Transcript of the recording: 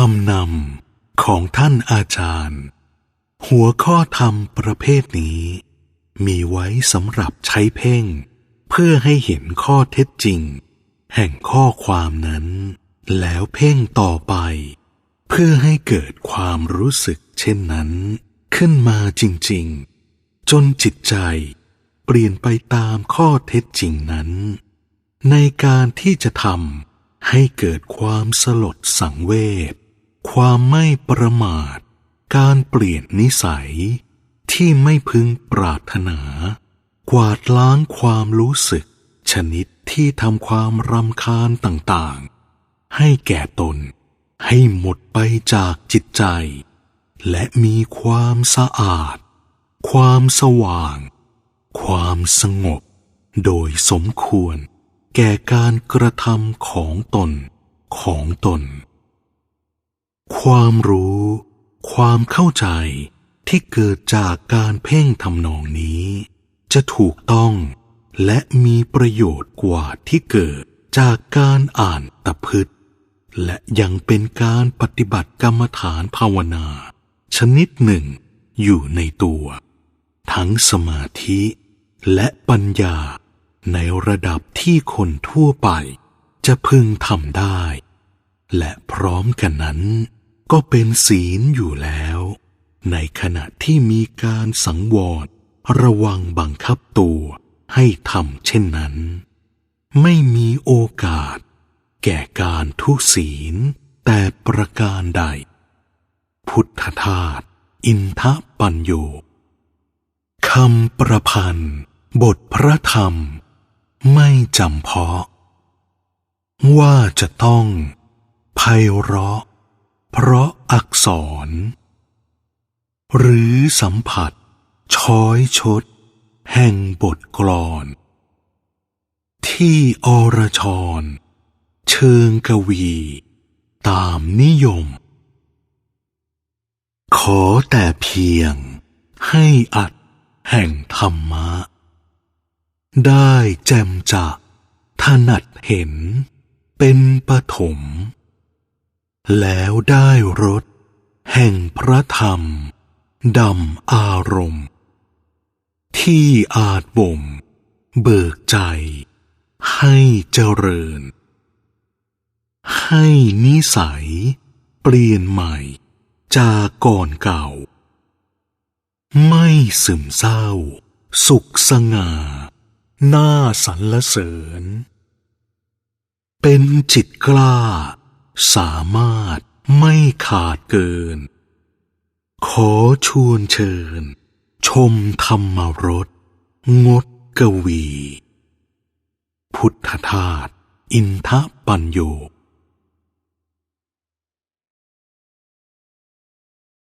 คำนำของท่านอาจารย์ หัวข้อธรรมประเภทนี้ มีไว้สำหรับใช้เพ่ง เพื่อให้เห็นข้อเท็จจริง แห่งข้อความนั้น แล้วเพ่งต่อไป เพื่อให้เกิดความรู้สึกเช่นนั้น ขึ้นมาจริง ๆ จนจิตใจเปลี่ยนไปตามข้อเท็จจริงนั้น ในการที่จะทำให้เกิดความสลดสังเวช ความไม่ประมาท การเปลี่ยนนิสัยที่ไม่พึงปรารถนา กวาดล้างความรู้สึก ชนิดที่ทำความรำคาญต่างๆ ให้แก่ตน ให้หมดไปจากจิตใจ และมีความสะอาด ความสว่าง ความสงบ โดยสมควร แก่การกระทำของตนของตน ความรู้ ความเข้าใจที่เกิดจากการเพ่งทำนองนี้ จะถูกต้องและมีประโยชน์กว่าที่เกิดจากการอ่านตะพึดและยังเป็นการปฏิบัติกรรมฐานภาวนา ชนิดหนึ่งอยู่ในตัว ทั้งสมาธิและปัญญาในระดับที่คนทั่วไปจะพึงทำได้ และพร้อมกันนั้น ก็เป็นศีลอยู่แล้ว ในขณะที่มีการสังวรระวังบังคับตัวให้ทำเช่นนั้น ไม่มีโอกาส แก่การทุศีล แต่ประการใด พุทธทาสอินทปัญโยคำประพันธ์ บทพระธรรม ไม่จำเพาะ ว่าจะต้องไพเราะ เพราะอักษร หรือสัมผัส ช้อยชด แห่งบทกลอน ที่อรชร เชิงกวี ตามนิยม ขอแต่เพียงให้อัดแห่งธรรมะ ได้แจมจะถนัดเห็นเป็นปฐม แล้วได้รสแห่งพระธรรม ดำอารมณ์ ที่อาจบ่ม เบิกใจ ให้เจริญ ให้นิสัย เปลี่ยนใหม่ จากก่อนเก่า ไม่ซึมเศร้า สุขสง่าน่าสรรเสริญ เป็นจิตกล้า สามารถไม่ขาดเกิน ขอชวนเชิญ ชมธรรมรสงดกวี พุทธทาสอินทปัญโย